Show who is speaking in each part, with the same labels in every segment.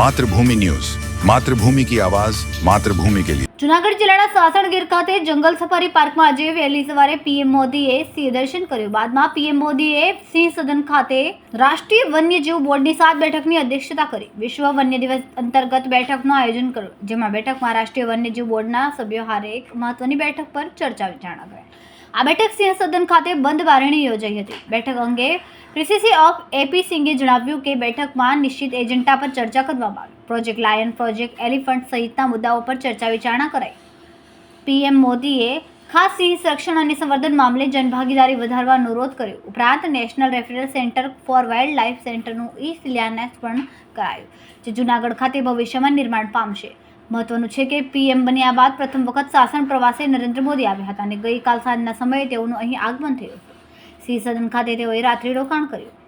Speaker 1: Mathrubhumi news. Mathrubhumi કી આવાજ, માતૃભૂમિ કે લિયે
Speaker 2: જુનાગઢ જિલ્લાના સાસણગીર ખાતે જંગલ સફારી પાર્કમાં આજે વહેલી સવારે પીએમ મોદીએ સિંહ દર્શન કર્યું. બાદમાં પીએમ મોદીએ સિંહ સદન ખાતે રાષ્ટ્રીય વન્યજીવ બોર્ડની સાત બેઠકની અધ્યક્ષતા કરી. વિશ્વ વન્ય દિવસ અંતર્ગત બેઠકનું આયોજન કર્યું, જેમાં બેઠકમાં રાષ્ટ્રીય વન્યજીવ બોર્ડના સભ્યો હારે એક મહત્વની બેઠક પર ચર્ચા વિચારણા કરાઈ આ બેઠક સિંહ સદન ખાતે બંધ બારણી યોજાઈ હતી. બેઠક અંગે પીસીસી ઓફ એપી સિંઘે જણાવ્યું કે બેઠકમાં નિશ્ચિત એજન્ડા પર ચર્ચા કરવામાં આવી. પ્રોજેક્ટ લાયન, પ્રોજેક્ટ એલિફન્ટ સહિતના મુદ્દાઓ પર ચર્ચા વિચારણા કરાઈ. પીએમ મોદીએ ખાસ સિંહ સંરક્ષણ અને સંવર્ધન મામલે જનભાગીદારી વધારવા અનુરોધ કર્યો. ઉપરાંત national referral centre for wild life સેન્ટરનું ઈ શિલાન્યાસ પણ કરાયું, જે જૂનાગઢ ખાતે ભવિષ્યમાં નિર્માણ પામશે. મહત્વનું છે કે પીએમ બન્યા બાદ પ્રથમ વખત શાસન પ્રવાસે નરેન્દ્ર મોદી આવ્યા હતા અને ગઈકાલ સાંજના સમયે તેઓનું અહીં આગમન થયું સિંહ સદન ખાતે તેઓએ રાત્રિ રોકાણ કર્યું.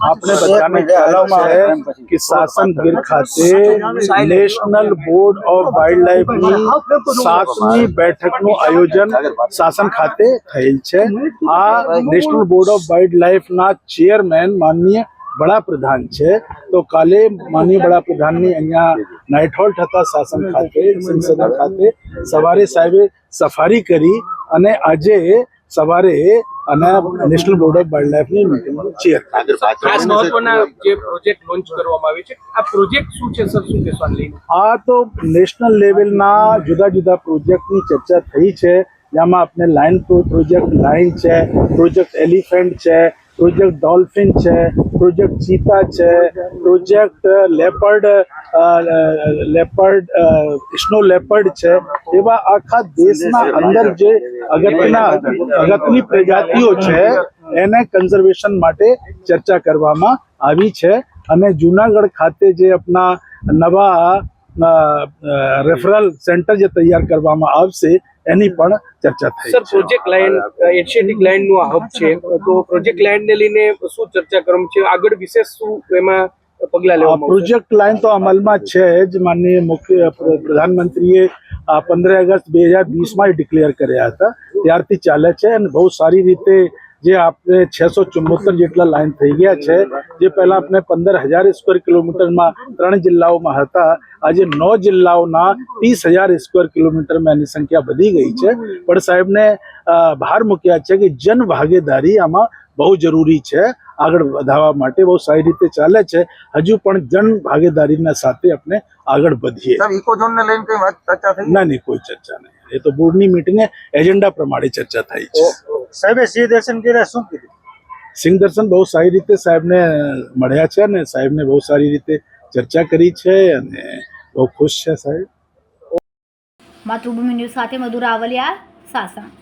Speaker 3: આપણે બધાને ખ્યાલમાં કે શાસનગીર ખાતે national board of wild life life સાતમી બેઠકનું આયોજન શાસન ખાતે થયેલ છે. આ national board of wild life ના ચેરમેન માનનીય વડાપ્રધાન છે. તો કાલે માનીય વડાપ્રધાનની અહીંયા નાઇટ હોલ્ટ હતા શાસન ખાતે સંસદ ખાતે સવારે સાહેબે સફારી કરી અને આજે સવારે અને નેશનલ બોર્ડ ઓફ વાઇલ્ડ લાઈફની મિટિંગનું ચેર
Speaker 4: ખાસ મહત્વના જે પ્રોજેક્ટ લોન્ચ કરવામાં આવે છે આ પ્રોજેક્ટ શું છે સર? શું કહેશો
Speaker 3: આ તો નેશનલ લેવલના જુદા જુદા પ્રોજેક્ટની ચર્ચા થઈ છે. જેમાં આપણે લાઇન પ્રોજેક્ટ લાઇન છે પ્રોજેક્ટ એલિફન્ટ છે પ્રોજેક્ટ ડોલ્ફિન છે પ્રોજેક્ટ ચીતા છે, project leopard leopard snow leopard છે, એવા આખા દેશના અંદર જે અગત્યના, અગત્યની પ્રજાતિઓ છે, એને કન્ઝર્વેશન માટે ચર્ચા કરવામાં આવી છે. અને જુનાગઢ ખાતે જે આપણા નવા રેફરલ સેન્ટર જે તૈયાર કરવામાં આવશે એની પણ ચર્ચા થઈ
Speaker 4: સર પ્રોજેક્ટ લાઇન એશિયાટિક લાઇનનું આ હબ છે. તો પ્રોજેક્ટ લાઇન ને લઈને શું ચર્ચા કરવામાં છે? આગળ વિશેષ શું એમાં પગલા લેવા
Speaker 3: પ્રોજેક્ટ લાઇન તો અમલમાં છે જ. માનનીય મુખ્ય પ્ર- પ્રધાનમંત્રીએ પંદર ઓગસ્ટ બે હજાર વીસમાં ડિક્લેર કર્યા હતા. ત્યારથી ચાલે છે અને બહુ સારી રીતે જે આપણે છસો ચુમ્મોતેર જેટલા લાઇન થઈ ગયા છે, જે પહેલા આપણે પંદર હજાર સ્ક્વેર કિલોમીટરમાં ત્રણ જિલ્લાઓમાં હતા, આજે નવ જિલ્લાઓના ત્રીસ હજાર સ્ક્વેર કિલોમીટરમાં એની સંખ્યા વધી ગઈ છે. પણ સાહેબને ભાર મૂક્યા છે કે જન ભાગીદારી આમાં બહુ જરૂરી છે. આગળ વધારવા માટે બહુ સારી રીતે ચાલે છે. હજુ પણ જન ભાગીદારીના સાથે આપણે આગળ વધીએ.
Speaker 5: ને લઈને કઈ વાત ચર્ચા થઈ?
Speaker 3: ના નહીં કોઈ ચર્ચા નહીં. એ તો બોર્ડની મિટિંગે એજન્ડા પ્રમાણે ચર્ચા થઈ છે.
Speaker 5: સાહેબે સિંહ દર્શન કર્યા શું કીધું?
Speaker 3: સિંહ દર્શન બહુ સારી રીતે સાહેબને મળ્યા છે અને સાહેબને બહુ સારી રીતે ચર્ચા કરી છે અને બહુ ખુશ છે સાહેબ.
Speaker 2: માતૃભૂમિ ન્યૂઝ સાથે મધુરા રાવલિયા સાસણ.